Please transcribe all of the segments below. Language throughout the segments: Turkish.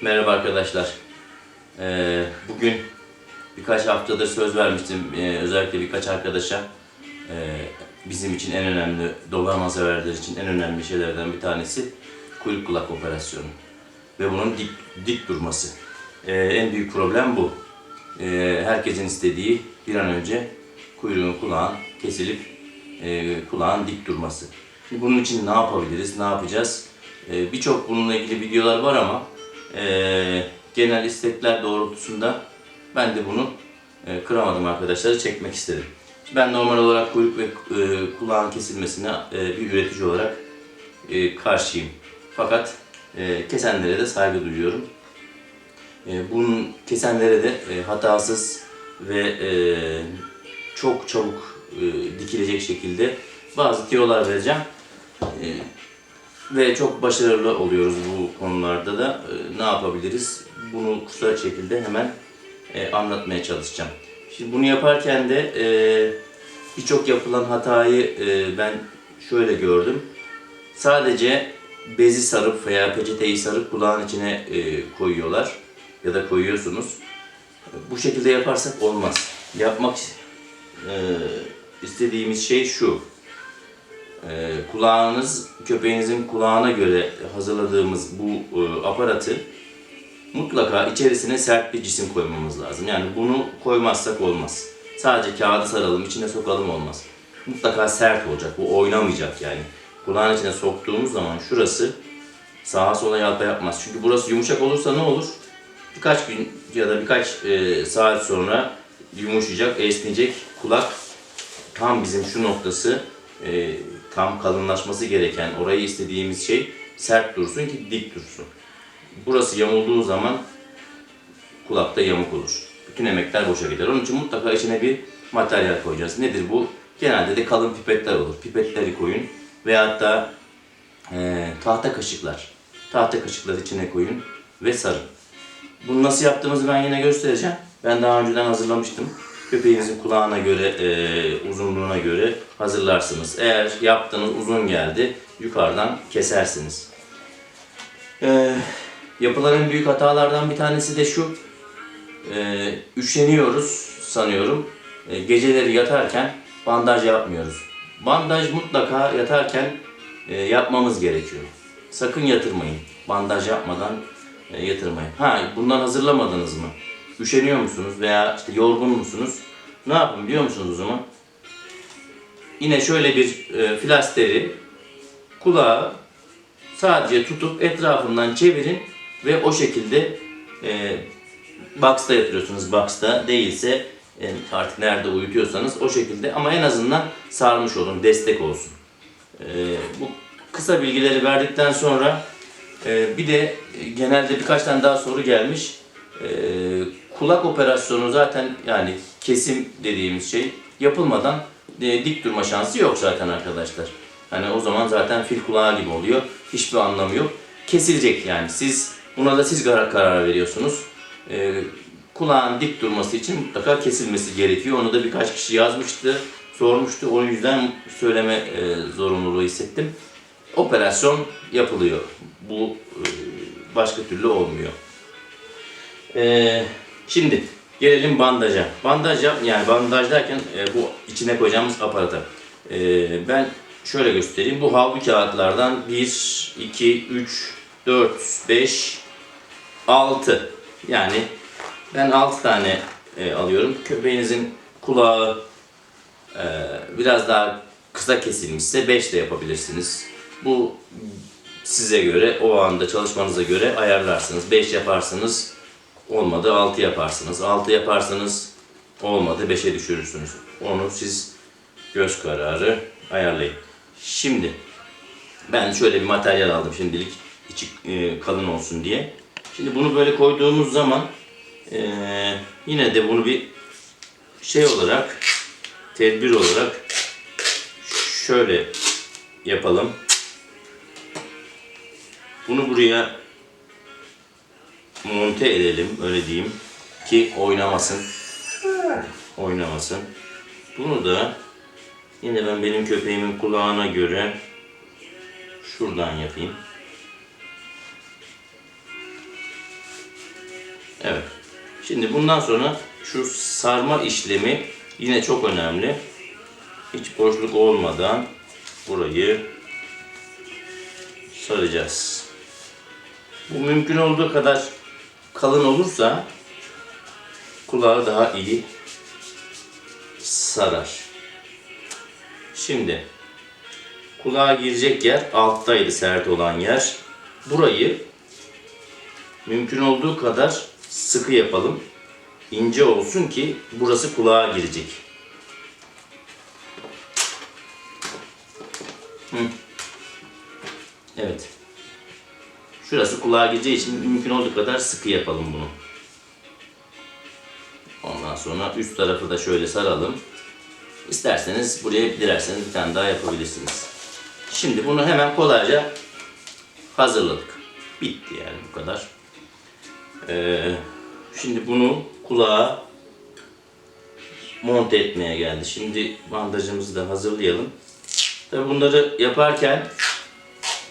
Merhaba arkadaşlar. Ee, bugün birkaç haftadır söz vermiştim ee, özellikle birkaç arkadaşa. Ee, bizim için en önemli, dolama severler için en önemli şeylerden bir tanesi kuyruk kulak operasyonu. Ve bunun dik, dik durması. Ee, en büyük problem bu. Ee, herkesin istediği bir an önce kuyruğun kulağın kesilip e, kulağın dik durması. Şimdi bunun için ne yapabiliriz, ne yapacağız? Ee, Birçok bununla ilgili videolar var ama e, genel istekler doğrultusunda ben de bunu e, kıramadım arkadaşları çekmek istedim. Ben normal olarak kuyruk ve e, kulağın kesilmesine e, bir üretici olarak e, karşıyım. Fakat e, kesenlere de saygı duyuyorum. E, bunun kesenlere de e, hatasız ve e, çok çabuk e, dikilecek şekilde bazı tiyolar vereceğim. E, ve çok başarılı oluyoruz bu konularda da. E, ne yapabiliriz? Bunu kısa şekilde hemen e, anlatmaya çalışacağım. Şimdi bunu yaparken de e, birçok yapılan hatayı e, ben şöyle gördüm. Sadece bezi sarıp veya peçeteyi sarıp kulağın içine koyuyorlar ya da koyuyorsunuz. Bu şekilde yaparsak olmaz. Yapmak istediğimiz şey şu. E, kulağınız, köpeğinizin kulağına göre hazırladığımız bu e, aparatı mutlaka içerisine sert bir cisim koymamız lazım. Yani bunu koymazsak olmaz. Sadece kağıdı saralım, içine sokalım olmaz. Mutlaka sert olacak, bu oynamayacak yani. Kulağın içine soktuğumuz zaman şurası sağa sola yalpa yapmaz. Çünkü burası yumuşak olursa ne olur? Birkaç gün ya da birkaç e, saat sonra yumuşayacak, esneyecek. Kulak tam bizim şu noktası e, tam kalınlaşması gereken orayı istediğimiz şey sert dursun ki dik dursun. Burası yamulduğu zaman kulakta yamuk olur. Bütün emekler boşa gider. Onun için mutlaka içine bir materyal koyacağız. Nedir bu? Genelde de kalın pipetler olur. Pipetleri koyun veyahut da e, tahta kaşıklar. Tahta kaşıkları içine koyun ve sarın. Bunu nasıl yaptığımızı ben yine göstereceğim. Ben daha önceden hazırlamıştım. Köpeğinizin kulağına göre, e, uzunluğuna göre hazırlarsınız. Eğer yaptığınız uzun geldi, yukarıdan kesersiniz. E, yapılan büyük hatalardan bir tanesi de şu. E, üşeniyoruz sanıyorum. E, geceleri yatarken bandaj yapmıyoruz. Bandaj mutlaka yatarken e, yapmamız gerekiyor. Sakın yatırmayın. Bandaj yapmadan e, yatırmayın. Ha bundan hazırlamadınız mı? Üşeniyor musunuz veya işte yorgun musunuz? Ne yapın biliyor musunuz o zaman? Yine şöyle bir e, flasteri kulağa sadece tutup etrafından çevirin ve o şekilde e, box'ta yatırıyorsunuz. Box'ta değilse e, artık nerede uyutuyorsanız o şekilde ama en azından sarmış olun, destek olsun. E, bu kısa bilgileri verdikten sonra e, bir de e, genelde birkaç tane daha soru gelmiş. E, kulak operasyonu zaten yani kesim dediğimiz şey yapılmadan e, dik durma şansı yok zaten arkadaşlar. Hani o zaman zaten fil kulağı gibi oluyor. Hiçbir anlamı yok. Kesilecek yani. Siz buna da siz karar, karar veriyorsunuz. E, kulağın dik durması için mutlaka kesilmesi gerekiyor. Onu da birkaç kişi yazmıştı, sormuştu. O yüzden söyleme e, zorunluluğu hissettim. Operasyon yapılıyor. Bu e, başka türlü olmuyor. E, şimdi gelelim bandaja. Bandaj yap, yani bandaj derken e, bu içine koyacağımız aparata. E, ben şöyle göstereyim. Bu havlu kağıtlardan 1, 2, 3, 4, 5, 6. Yani ben 6 tane e, alıyorum. Köpeğinizin kulağı e, biraz daha kısa kesilmişse 5 de yapabilirsiniz. Bu size göre, o anda çalışmanıza göre ayarlarsınız. 5 yaparsınız, olmadı 6 yaparsınız. 6 yaparsanız olmadı 5'e düşürürsünüz. Onu siz göz kararı ayarlayın. Şimdi ben şöyle bir materyal aldım şimdilik içi e, kalın olsun diye. Şimdi bunu böyle koyduğumuz zaman e, yine de bunu bir şey olarak tedbir olarak şöyle yapalım. Bunu buraya monte edelim öyle diyeyim ki oynamasın. Oynamasın. Bunu da yine ben benim köpeğimin kulağına göre şuradan yapayım. Şimdi bundan sonra şu sarma işlemi yine çok önemli. Hiç boşluk olmadan burayı saracağız. Bu mümkün olduğu kadar kalın olursa kulağı daha iyi sarar. Şimdi kulağa girecek yer alttaydı sert olan yer. Burayı mümkün olduğu kadar sıkı yapalım. İnce olsun ki burası kulağa girecek. Hı. Evet. Şurası kulağa gireceği için mümkün olduğu kadar sıkı yapalım bunu. Ondan sonra üst tarafı da şöyle saralım. İsterseniz buraya dilerseniz bir tane daha yapabilirsiniz. Şimdi bunu hemen kolayca hazırladık. Bitti yani bu kadar. Ee, şimdi bunu kulağa monte etmeye geldi. Şimdi bandajımızı da hazırlayalım. Tabi bunları yaparken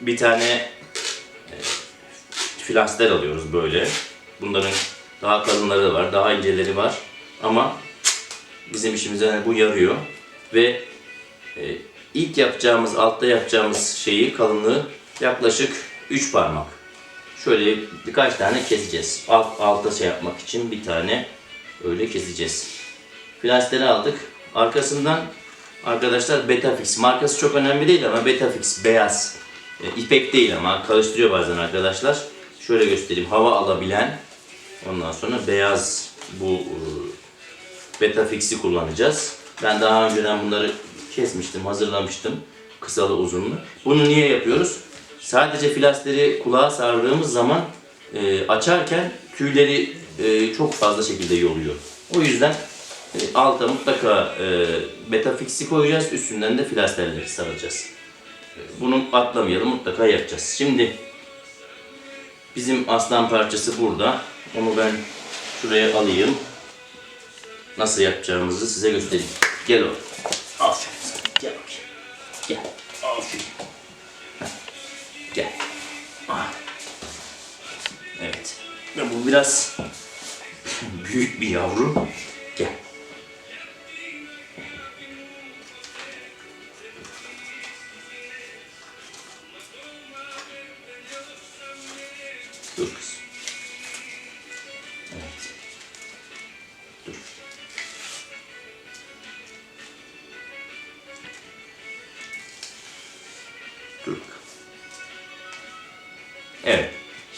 bir tane flaster alıyoruz böyle. Bunların daha kalınları var, daha inceleri var. Ama bizim işimize bu yarıyor. Ve e, ilk yapacağımız, altta yapacağımız şeyi, kalınlığı yaklaşık 3 parmak. Şöyle birkaç tane keseceğiz. Alt, alta şey yapmak için bir tane öyle keseceğiz. Flasteri aldık. Arkasından arkadaşlar Betafix markası çok önemli değil ama Betafix beyaz. E, ipek değil ama karıştırıyor bazen arkadaşlar. Şöyle göstereyim. Hava alabilen ondan sonra beyaz bu e, Betafix'i kullanacağız. Ben daha önceden bunları kesmiştim, hazırlamıştım. Kısalı uzunlu. Bunu niye yapıyoruz? Sadece filasteri kulağa sardığımız zaman e, açarken tüyleri e, çok fazla şekilde yoluyor. O yüzden e, alta mutlaka e, Betafix'i koyacağız. Üstünden de filasterleri saracağız. E, bunu atlamayalım mutlaka yapacağız. Şimdi bizim aslan parçası burada. Onu ben şuraya alayım. Nasıl yapacağımızı size göstereyim. Gel oğlum. Aferin sana. Gel bakayım. Gel. Aferin. Gel. Evet. Ve bu biraz büyük bir yavru. Gel.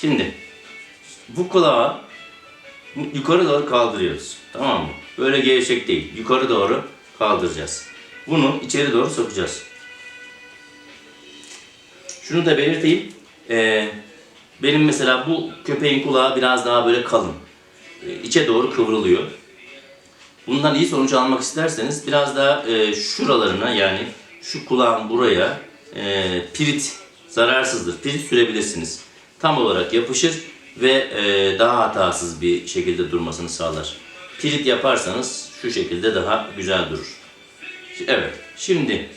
Şimdi bu kulağı yukarı doğru kaldırıyoruz. Tamam mı? Böyle gevşek değil. Yukarı doğru kaldıracağız. Bunu içeri doğru sokacağız. Şunu da belirteyim. Ee, benim mesela bu köpeğin kulağı biraz daha böyle kalın. Ee, içe doğru kıvrılıyor. Bundan iyi sonuç almak isterseniz biraz daha e, şuralarına yani şu kulağın buraya e, pirit zararsızdır. Pirit sürebilirsiniz. Tam olarak yapışır ve e, daha hatasız bir şekilde durmasını sağlar. Pirit yaparsanız şu şekilde daha güzel durur. Evet. Şimdi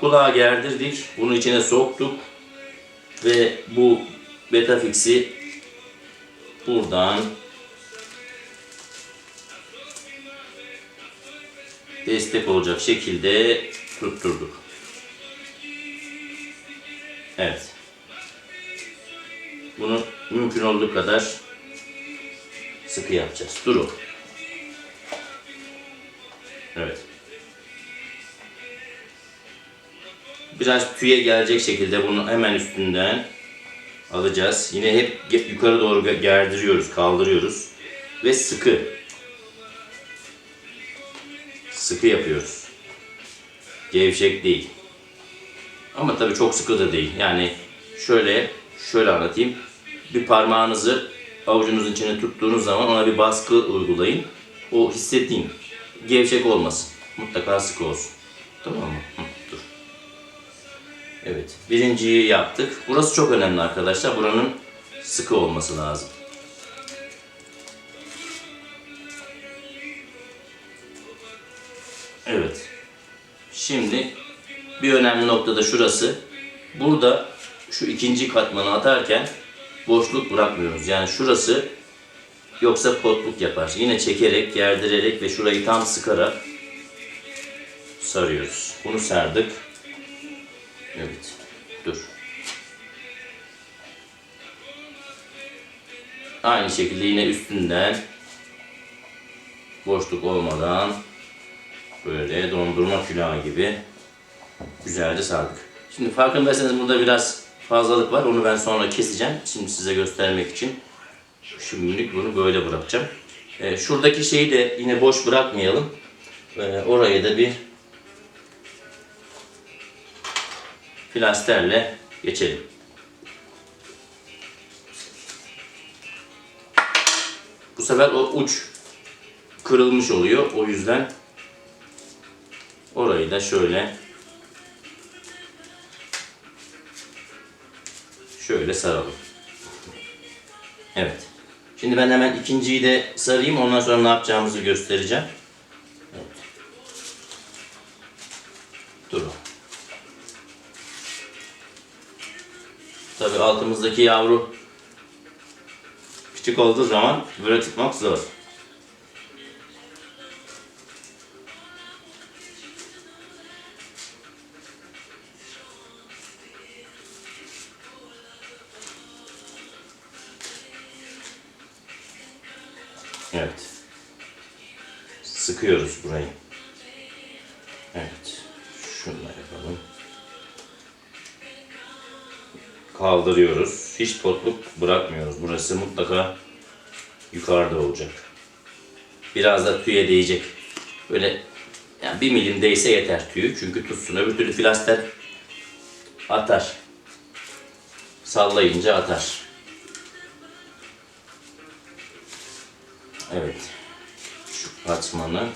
kulağı gerdirdik. Bunu içine soktuk. Ve bu Betafix'i buradan destek olacak şekilde tutturduk. Evet. Bunu mümkün olduğu kadar sıkı yapacağız. Dur o. Evet. Biraz tüye gelecek şekilde bunu hemen üstünden alacağız. Yine hep yukarı doğru ge- gerdiriyoruz, kaldırıyoruz ve sıkı sıkı yapıyoruz. Gevşek değil. Ama tabii çok sıkı da değil. Yani şöyle şöyle anlatayım. Bir parmağınızı avucunuzun içine tuttuğunuz zaman ona bir baskı uygulayın. O hissettiğin gevşek olmasın. Mutlaka sıkı olsun. Tamam mı? Hı, dur. Evet. Birinciyi yaptık. Burası çok önemli arkadaşlar. Buranın sıkı olması lazım. Evet. Şimdi bir önemli nokta da şurası. Burada şu ikinci katmanı atarken boşluk bırakmıyoruz. Yani şurası Yoksa potluk yapar. Yine çekerek, gerdirerek ve şurayı tam sıkarak sarıyoruz. Bunu sardık. Evet. Dur. Aynı şekilde yine üstünden boşluk olmadan böyle dondurma külahı gibi güzelce sardık. Şimdi farkındaysanız burada biraz fazlalık var. Onu ben sonra keseceğim. Şimdi size göstermek için. Şimdilik bunu böyle bırakacağım. Ee, şuradaki şeyi de yine boş bırakmayalım. Ee, oraya da bir plasterle geçelim. Bu sefer o uç kırılmış oluyor. O yüzden orayı da şöyle şöyle saralım. Evet. Şimdi ben hemen ikinciyi de sarayım. Ondan sonra ne yapacağımızı göstereceğim. Evet. Durun. Tabii altımızdaki yavru küçük olduğu zaman böyle tutmak zor. Evet. Sıkıyoruz burayı. Evet. Şunu yapalım. Kaldırıyoruz. Hiç potluk bırakmıyoruz. Burası mutlaka yukarıda olacak. Biraz da tüye değecek. Böyle yani bir milim değse yeter tüyü. Çünkü tutsun. Öbür türlü plaster atar. Sallayınca atar. Evet. Şu katmanı